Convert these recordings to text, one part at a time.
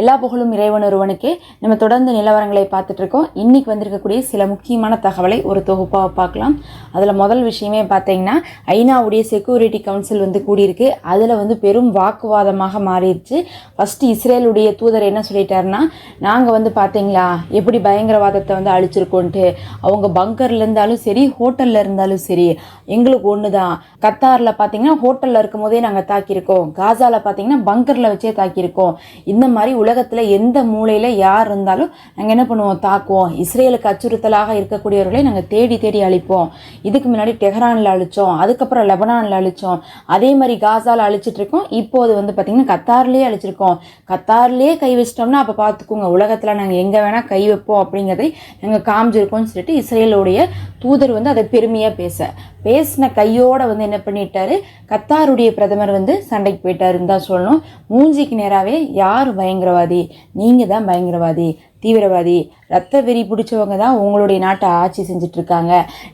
எல்லா புகழும் இறைவன் ஒருவனுக்கே. நம்ம தொடர்ந்து நிலவரங்களை பார்த்துட்டு இருக்கோம் இன்னைக்கு வந்திருக்கக்கூடிய சில முக்கியமான தகவலை ஒரு தொகுப்பாக பார்க்கலாம். அதில் முதல் விஷயமே பார்த்தீங்கன்னா ஐநாவுடைய செக்யூரிட்டி கவுன்சில் வந்து கூடியிருக்கு. அதில் வந்து பெரும் வாக்குவாதமாக மாறிடுச்சு. ஃபஸ்ட்டு இஸ்ரேலுடைய தூதர் என்ன சொல்லிட்டாருன்னா நாங்கள் வந்து பார்த்தீங்களா எப்படி பயங்கரவாதத்தை வந்து அழிச்சிருக்கோன்ட்டு. அவங்க பங்கர்ல இருந்தாலும் சரி ஹோட்டலில் இருந்தாலும் சரி எங்களுக்கு ஒன்று தான் கத்தாரில் பார்த்தீங்கன்னா ஹோட்டலில் இருக்கும் போதே நாங்கள் தாக்கியிருக்கோம். காசாவில் பார்த்தீங்கன்னா பங்கரில் வச்சே தாக்கியிருக்கோம். இந்த மாதிரி உலகத்தில் எந்த மூலையில் யார் இருந்தாலும் நாங்கள் என்ன பண்ணுவோம்? தாக்குவோம். இஸ்ரேலுக்கு அச்சுறுத்தலாக இருக்கக்கூடியவர்களை நாங்கள் தேடி தேடி அழிப்போம். இதுக்கு முன்னாடி டெஹரானில் அழிச்சோம். அதுக்கப்புறம் லெபனானில் அழிச்சோம். அதே மாதிரி காசாவில் அழிச்சிட்டு இருக்கோம். இப்போது வந்து பார்த்திங்கன்னா கத்தார்லேயே அழிச்சிருக்கோம். கத்தார்லேயே கை வச்சிட்டோம்னா அப்போ பார்த்துக்கோங்க உலகத்தில் நாங்கள் எங்கே வேணால் கை வைப்போம் அப்படிங்கிறதை நாங்கள் காமிச்சிருக்கோம்னு சொல்லிட்டு இஸ்ரேலுடைய தூதர் வந்து அதை பெருமையாக பேச பேசின கையோட வந்து என்ன பண்ணிட்டாரு? கத்தாருடைய பிரதமர் வந்து சண்டைக்கு போயிட்டாருன்னு தான் சொல்லணும். மூஞ்சிக்கு நேராகவே யார் பயங்கரவாதி? நீங்கள் தான் பயங்கரவாதி. தீவிரவாதி ரத்த வெறி பிடிச்சவங்க தான் உங்களுடைய நாட்டை ஆட்சி செஞ்சுட்டு இருக்காங்க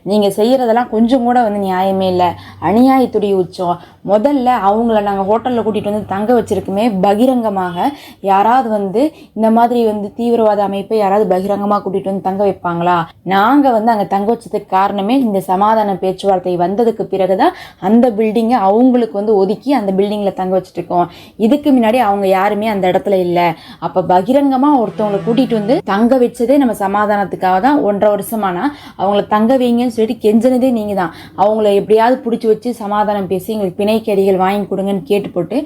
நீங்கள் செய்கிறதெல்லாம் கொஞ்சம் கூட வந்து நியாயமே இல்லை. அநியாயத்துடைய உச்சம். முதல்ல அவங்கள நாங்கள் ஹோட்டலில் கூட்டிகிட்டு வந்து தங்க வச்சிருக்குமே பகிரங்கமாக யாராவது வந்து இந்த மாதிரி வந்து தீவிரவாத அமைப்பை யாராவது பகிரங்கமாக கூட்டிகிட்டு வந்து தங்க வைப்பாங்களா? நாங்கள் வந்து அங்கே தங்க வச்சதுக்கு காரணமே இந்த சமாதான பேச்சுவார்த்தை வந்ததுக்கு பிறகு தான் அந்த பில்டிங்கை அவங்களுக்கு வந்து ஒதுக்கி அந்த பில்டிங்கில் தங்க வச்சுட்டு இருக்கோம் இதுக்கு முன்னாடி அவங்க யாருமே அந்த இடத்துல இல்லை. அப்போ பகிரங்கமாக ஒருத்தவங்களை கூட்டிகிட்டு வந்து தங்க வச்சதே நம்ம சமாதானத்துக்காக தான் ஒன்றரை வருஷமானா அவங்கள தங்க வைங்கன்னு சொல்லிட்டு கெஞ்சினதே நீங்கள் தான். அவங்கள எப்படியாவது பிடிச்சி வச்சு சமாதானம் பேசி எங்களுக்கு பிணைக்கடிகள் வாங்கி கொடுங்கன்னு கேட்டு போட்டு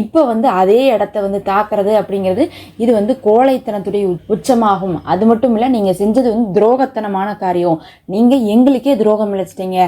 இப்போ வந்து அதே இடத்த வந்து தாக்குறது அப்படிங்கிறது இது வந்து கோழைத்தனத்துடைய உ- உச்சமாகும். அது மட்டும் இல்லை நீங்கள் செஞ்சது வந்து துரோகத்தனமான காரியம். நீங்கள் எங்களுக்கே துரோகம் இழைச்சிட்டீங்க.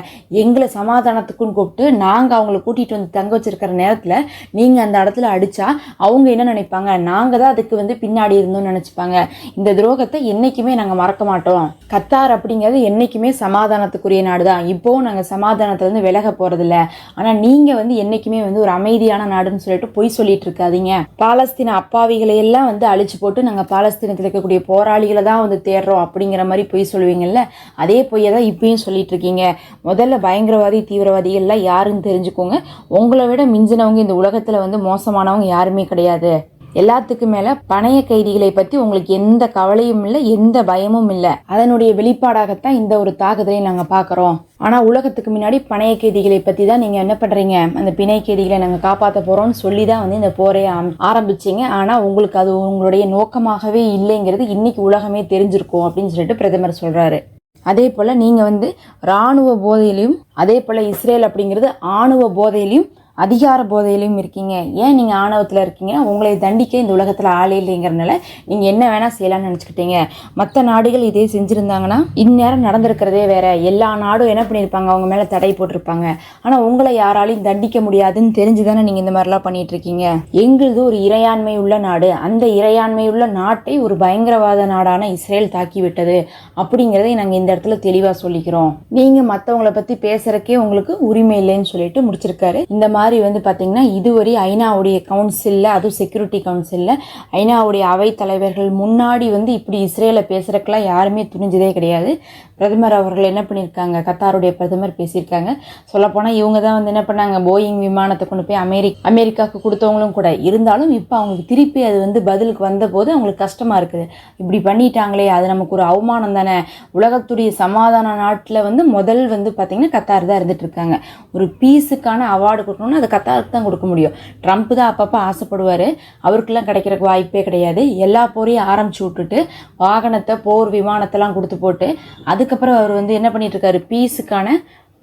எங்களை சமாதானத்துக்குன்னு கூப்பிட்டு நாங்கள் அவங்கள கூட்டிகிட்டு வந்து தங்க வச்சிருக்கிற நேரத்தில் நீங்கள் அந்த இடத்துல அடித்தா அவங்க என்ன நினைப்பாங்க? நாங்கள் தான் அதுக்கு வந்து பின்னாடி இருந்தோம்னு நினச்சிப்பாங்க. இந்த துரோகத்தை என்னைக்குமே நாங்கள் மறக்க மாட்டோம். கத்தார் அப்படிங்கிறது என்னைக்குமே சமாதானத்துக்குரிய நாடு தான் இப்போவும் நாங்கள் சமாதானத்துலேருந்து விலக போகிறதில்ல ஆனால் நீங்கள் வந்து என்னைக்குமே வந்து ஒரு அமைதியான நாடுன்னு சொல்லிட்டு பொய் சொல்லிட்டு இருக்காதீங்க. பாலஸ்தீன அப்பாவிகளை எல்லாம் வந்து அழிச்சு போட்டு நாங்கள் பாலஸ்தீனத்தில் இருக்கக்கூடிய போராளிகளை தான் வந்து தேடுறோம் அப்படிங்கிற மாதிரி பொய் சொல்லுவீங்கல்ல? அதே பொய்யை தான் இப்பயும் சொல்லிட்டு இருக்கீங்க. முதல்ல பயங்கரவாதி தீவிரவாதிகள்லாம் யாருன்னு தெரிஞ்சுக்கோங்க. உங்களை விட மிஞ்சினவங்க இந்த உலகத்தில் வந்து மோசமானவங்க யாருமே கிடையாது. எல்லாத்துக்கும் மேல பணைய கைதிகளை பத்தி உங்களுக்கு எந்த கவலையும் இல்லை எந்த பயமும் இல்லை. அதனுடைய வெளிப்பாடாகத்தான் இந்த ஒரு தாக்குதலை நாங்க பாக்குறோம் ஆனா உலகத்துக்கு முன்னாடி பணைய கைதிகளை பத்தி தான் நீங்க என்ன பண்றீங்க? அந்த பிணை கைதிகளை நாங்க காப்பாத்த போறோம்னு சொல்லி தான் வந்து இந்த போரை ஆம்- ஆரம்பிச்சீங்க. ஆனா உங்களுக்கு அது உங்களுடைய நோக்கமாகவே இல்லைங்கிறது இன்னைக்கு உலகமே தெரிஞ்சிருக்கும் அப்படின்னு சொல்லிட்டு பிரதமர் சொல்றாரு. அதே போல் நீங்கள் வந்து இராணுவ போதையிலையும் அதே போல் இஸ்ரேல் அப்படிங்கிறது ஆணுவ போதையிலையும் அதிகார போதையிலையும் இருக்கீங்க. ஏன் நீங்கள் ஆணவத்தில் இருக்கீங்க? உங்களை தண்டிக்க இந்த உலகத்தில் ஆளே இல்லைங்கிறனால நீங்கள் என்ன வேணால் செய்யலாம்னு நினச்சிக்கிட்டீங்க. மற்ற நாடுகள் இதே செஞ்சுருந்தாங்கன்னா இந்நேரம் நடந்திருக்கிறதே வேற. எல்லா நாடும் என்ன பண்ணியிருப்பாங்க? அவங்க மேலே தடை போட்டிருப்பாங்க. ஆனால் உங்களை யாராலையும் தண்டிக்க முடியாதுன்னு தெரிஞ்சு தானே நீங்கள் இந்த மாதிரிலாம் பண்ணிட்டு இருக்கீங்க எங்களுது ஒரு இறையாண்மை உள்ள நாடு. அந்த இறையாண்மை உள்ள நாட்டை ஒரு பயங்கரவாத நாடான இஸ்ரேல் தாக்கி விட்டது அப்படிங்கிறதை நாங்கள் இந்த இடத்துல தெளிவாக சொல்லிக்கிறோம். நீங்கள் மற்றவங்கள பற்றி பேசுறக்கே உங்களுக்கு உரிமை இல்லைன்னு சொல்லிட்டு முடிச்சிருக்காரு. இந்த மாதிரி மாதிரி வந்து பார்த்திங்கன்னா இதுவரை ஐநாவுடைய கவுன்சிலில் அதுவும் செக்யூரிட்டி கவுன்சிலில் ஐநாவுடைய அவைத்தலைவர்கள் முன்னாடி வந்து இப்படி இஸ்ரேலை பேசுகிறக்கெல்லாம் யாருமே துணிஞ்சதே கிடையாது. பிரதமர் அவர்கள் என்ன பண்ணியிருக்காங்க கத்தாருடைய பிரதமர் பேசியிருக்காங்க. சொல்லப்போனால் இவங்க தான் வந்து என்ன பண்ணாங்க? போயிங் விமானத்தை கொண்டு போய் அமெரிக் அமெரிக்காவுக்கு கொடுத்தவங்களும் கூட. இருந்தாலும் இப்போ அவங்களுக்கு திருப்பி அது வந்து பதிலுக்கு வந்தபோது அவங்களுக்கு கஷ்டமாக இருக்குது. இப்படி பண்ணிட்டாங்களே அது நமக்கு ஒரு அவமானம் தானே. உலகத்துடைய சமாதான நாட்டில் வந்து முதல் வந்து பார்த்திங்கன்னா கத்தார் தான் இருந்துகிட்ருக்காங்க ஒரு பீஸுக்கான அவார்டு கொடுக்கணும்னா அது கத்தாருக்கு தான் கொடுக்க முடியும். ட்ரம்ப் தான் அப்பப்போ ஆசைப்படுவார். அவருக்கெல்லாம் கிடைக்கிறக்கு வாய்ப்பே கிடையாது. எல்லா போரையும் ஆரம்பிச்சு விட்டுட்டு வாகனத்தை போர் விமானத்தெல்லாம் கொடுத்து போட்டு அதுக்கப்புறம் அவர் வந்து என்ன பண்ணிட்டு இருக்காரு? பீஸுக்கான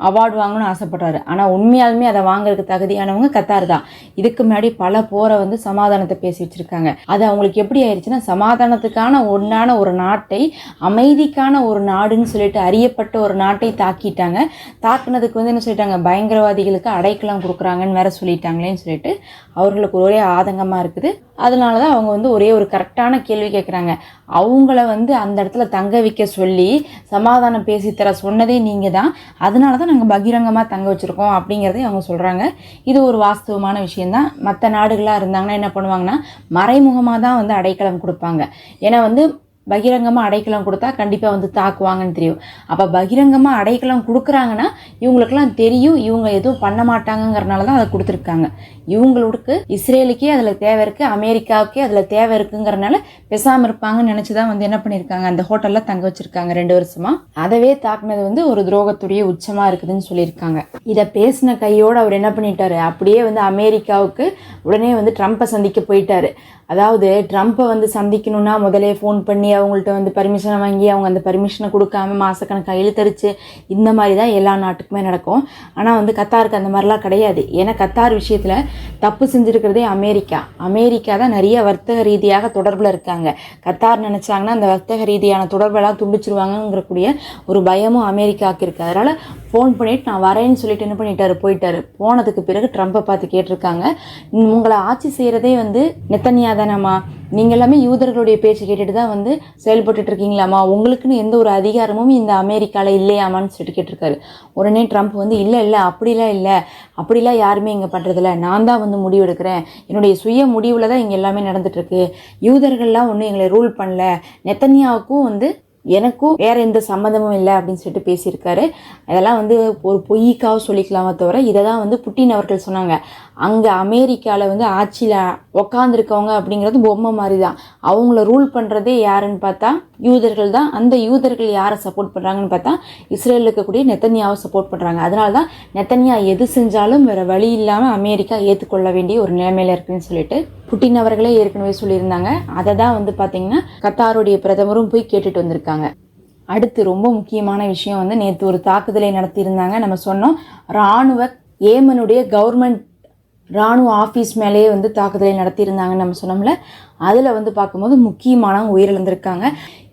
அவார்டு வாங்கணும்னு ஆசைப்படுறாரு. ஆனால் உண்மையாலுமே அதை வாங்குறதுக்கு தகுதியானவங்க கத்தார் தான் இதுக்கு முன்னாடி பல போரை வந்து சமாதானத்தை பேசி வச்சிருக்காங்க. அது அவங்களுக்கு எப்படி ஆயிடுச்சுன்னா சமாதானத்துக்கான ஒன்றான ஒரு நாட்டை அமைதிக்கான ஒரு நாடுன்னு சொல்லிட்டு அறியப்பட்ட ஒரு நாட்டை தாக்கிட்டாங்க. தாக்குனதுக்கு வந்து என்ன சொல்லிட்டாங்க? பயங்கரவாதிகளுக்கு அடைக்கலம் கொடுக்குறாங்கன்னு வேற சொல்லிட்டாங்களேன்னு சொல்லிட்டு அவர்களுக்கு ஒரே ஆதங்கமாக இருக்குது. அதனால தான் அவங்க வந்து ஒரே ஒரு கரெக்டான கேள்வி கேட்குறாங்க அவங்கள வந்து அந்த இடத்துல தங்க வைக்க சொல்லி சமாதானம் பேசி தர சொன்னதே நீங்கள் தான் அதனால தான் நாங்கள் பகிரங்கமாக தங்க வச்சுருக்கோம் அப்படிங்கிறதையும் அவங்க சொல்கிறாங்க இது ஒரு வாஸ்தவமான விஷயந்தான் மற்ற நாடுகளாக இருந்தாங்கன்னா என்ன பண்ணுவாங்கன்னா மறைமுகமாக தான் வந்து அடைக்கலம் கொடுப்பாங்க. ஏன்னா வந்து பகிரங்கமாக அடைக்கலம் கொடுத்தா கண்டிப்பாக வந்து தாக்குவாங்கன்னு தெரியும். அப்போ பகிரங்கமாக அடைக்கலம் கொடுக்குறாங்கன்னா இவங்களுக்கெல்லாம் தெரியும் இவங்க எதுவும் பண்ண மாட்டாங்கங்கிறனால தான் அதை கொடுத்துருக்காங்க. இவங்களுக்கு இஸ்ரேலுக்கே அதில் தேவை இருக்குது அமெரிக்காவுக்கே அதில் தேவை இருக்குங்கிறனால பேசாமல் இருப்பாங்கன்னு நினச்சி தான் வந்து என்ன பண்ணியிருக்காங்க அந்த ஹோட்டலில் தங்க வச்சுருக்காங்க ரெண்டு வருஷமாக அதவே தாக்குனது வந்து ஒரு துரோகத்துடைய உச்சமாக இருக்குதுன்னு சொல்லியிருக்காங்க. இதை பேசின கையோடு அவர் என்ன பண்ணிட்டாரு அப்படியே வந்து அமெரிக்காவுக்கு உடனே வந்து ட்ரம்ப்பை சந்திக்க போயிட்டாரு. அதாவது ட்ரம்ப்பை வந்து சந்திக்கணும்னா முதலே ஃபோன் பண்ணி அவங்கள்ட்ட வந்து பர்மிஷனை வாங்கி அவங்க அந்த பர்மிஷனை கொடுக்காம மாதக்கணக்காக இழுத்தரிச்சு இந்த மாதிரி தான் எல்லா நாட்டுக்குமே நடக்கும். ஆனால் வந்து கத்தாருக்கு அந்த மாதிரிலாம் கிடையாது. ஏன்னா கத்தார் விஷயத்தில் தப்பு செஞ்சுருக்கிறதே அமெரிக்கா. அமெரிக்கா தான் நிறைய வர்த்தக ரீதியாக தொடர்பில் இருக்காங்க. கத்தார் நினச்சாங்கன்னா அந்த வர்த்தக ரீதியான தொடர்பெல்லாம் துண்டிச்சிருவாங்கங்கிறக்கூடிய ஒரு பயமும் அமெரிக்காவுக்கு இருக்குது அதனால் ஃபோன் பண்ணிவிட்டு நான் வரேன்னு சொல்லிட்டு என்ன பண்ணிட்டாரு? போயிட்டாரு. போனதுக்கு பிறகு ட்ரம்ப்பை பார்த்து கேட்டிருக்காங்க. உங்களை ஆட்சி செய்கிறதே வந்து நெத்தனியா தானம்மா நீங்கள் எல்லாமே யூதர்களுடைய பேச்சு கேட்டுட்டு தான் வந்து செயல்பட்டு இருக்கீங்களாம்மா உங்களுக்குன்னு எந்த ஒரு அதிகாரமும் இந்த அமெரிக்காவில் இல்லையாமான்னு சொல்லிட்டு கேட்டிருக்காரு. உடனே ட்ரம்ப் வந்து இல்லை இல்லை அப்படிலாம் இல்லை. அப்படிலாம் யாருமே இங்கே பண்ணுறதில்ல நான் தான் வந்து முடிவெடுக்கிறேன் என்னுடைய சுய முடிவில் தான் இங்கே எல்லாமே நடந்துட்டுருக்கு யூதர்கள்லாம் ஒன்றும் எங்களை ரூல் பண்ணல. நெத்தன்யாவுக்கும் வந்து எனக்கும் வேற எந்த சம்மந்தமும் இல்லை அப்படின்னு சொல்லிட்டு பேசியிருக்காரு. அதெல்லாம் வந்து ஒரு பொய்க்காக சொல்லிக்கலாமே தவிர இதை தான் வந்து புட்டின் அவர்கள் சொன்னாங்க. அங்கே அமெரிக்காவில் வந்து ஆட்சியில் உக்காந்துருக்கவங்க அப்படிங்கிறது பொம்மை மாதிரி தான் அவங்கள ரூல் பண்ணுறதே யாருன்னு பார்த்தா யூதர்கள் தான். அந்த யூதர்கள் யாரை சப்போர்ட் பண்ணுறாங்கன்னு பார்த்தா இஸ்ரேலில் இருக்கக்கூடிய நெத்தன்யாவை சப்போர்ட் பண்ணுறாங்க அதனால தான் நெத்தன்யா எது செஞ்சாலும் வேறு வழி இல்லாமல் அமெரிக்கா ஏற்றுக்கொள்ள வேண்டிய ஒரு நிலைமையில் இருக்குன்னு சொல்லிட்டு புட்டின் அவர்களே ஏற்கனவே சொல்லியிருந்தாங்க. அதை தான் வந்து பார்த்தீங்கன்னா கத்தாருடைய பிரதமரும் போய் கேட்டுட்டு வந்திருக்காங்க. அடுத்து ரொம்ப முக்கியமான விஷயம் வந்து நேற்று ஒரு தாக்குதலை நடத்தியிருந்தாங்க. நம்ம சொன்னோம் இராணுவ ஏமனுடைய கவர்மெண்ட் இராணுவ ஆஃபீஸ் மேலேயே வந்து தாக்குதலை நடத்தியிருந்தாங்கன்னு நம்ம சொன்னோம்ல. அதில் வந்து பார்க்கும்போது முக்கியமானவங்க உயிரிழந்திருக்காங்க.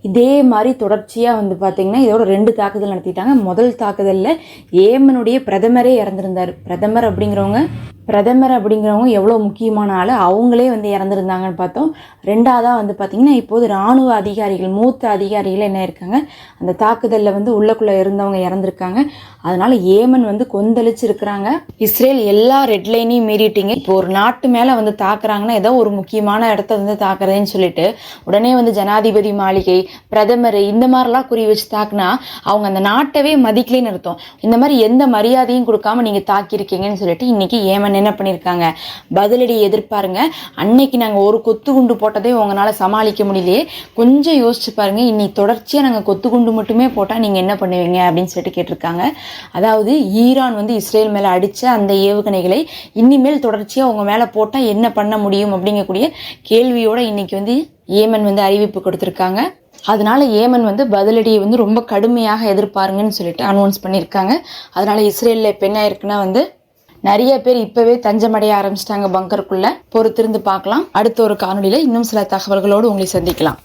இதே மாதிரி தொடர்ச்சியாக வந்து பார்த்திங்கன்னா இதோட ரெண்டு தாக்குதல் நடத்திட்டாங்க. முதல் தாக்குதலில் ஏமனுடைய பிரதமரே இறந்திருந்தார். பிரதமர் அப்படிங்கிறவங்க பிரதமர் அப்படிங்கிறவங்க எவ்வளோ முக்கியமான ஆள்? அவங்களே வந்து இறந்துருந்தாங்கன்னு பார்த்தோம். ரெண்டாவதாக வந்து பார்த்திங்கன்னா இப்போது இராணுவ அதிகாரிகள் மூத்த அதிகாரிகள் என்ன இருக்காங்க? அந்த தாக்குதலில் வந்து உள்ளக்குள்ளே இருந்தவங்க இறந்துருக்காங்க. அதனால் ஏமன் வந்து கொந்தளிச்சு இருக்கிறாங்க இஸ்ரேல் எல்லா ரெட்லைனையும் மீறிட்டீங்க. இப்போ ஒரு நாட்டு மேலே வந்து தாக்குறாங்கன்னா ஏதோ ஒரு முக்கியமான இடத்த வந்து தாக்குறதுன்னு சொல்லிட்டு உடனே வந்து ஜனாதிபதி மாளிகை பிரதமர் இந்த மாதிரிலாம் குறி வச்சு தாக்குனா அவங்க அந்த நாட்டவே மதிக்கலைன்னு அர்த்தம். இந்த மாதிரி எந்த மரியாதையும் கொடுக்காம நீங்கள் தாக்கியிருக்கீங்கன்னு சொல்லிட்டு இன்னைக்கு ஏமன் என்ன பண்ணியிருக்காங்க பதிலடி எதிர்பாருங்க. அன்னைக்கு நாங்கள் ஒரு கொத்து குண்டு போட்டதே உங்களால் சமாளிக்க முடியலையே. கொஞ்சம் யோசிச்சு பாருங்க. இன்னி தொடர்ச்சியாக நாங்கள் கொத்து குண்டு மட்டுமே போட்டால் நீங்கள் என்ன பண்ணுவீங்க? அப்படின்னு சொல்லிட்டு கேட்டிருக்காங்க. அதாவது ஈரான் வந்து இஸ்ரேல் மேலே அடித்த அந்த ஏவுகணைகளை இனிமேல் தொடர்ச்சியாக உங்கள் மேலே போட்டால் என்ன பண்ண முடியும்? அப்படிங்கக்கூடிய கேள்வியோடு இன்றைக்கி வந்து ஏமன் வந்து அறிவிப்பு கொடுத்துருக்காங்க. அதனால ஏமன் வந்து பதிலடியை வந்து ரொம்ப கடுமையாக எதிர்பாருங்கன்னு சொல்லிட்டு அனௌன்ஸ் பண்ணியிருக்காங்க அதனால இஸ்ரேலில் இப்போ என்ன இருக்குன்னா வந்து நிறைய பேர் இப்பவே தஞ்சமடைய ஆரம்பிச்சிட்டாங்க பங்கருக்குள்ள பொறுத்திருந்து பார்க்கலாம். அடுத்த ஒரு காணொலியில இன்னும் சில தகவல்களோடு உங்களை சந்திக்கலாம்.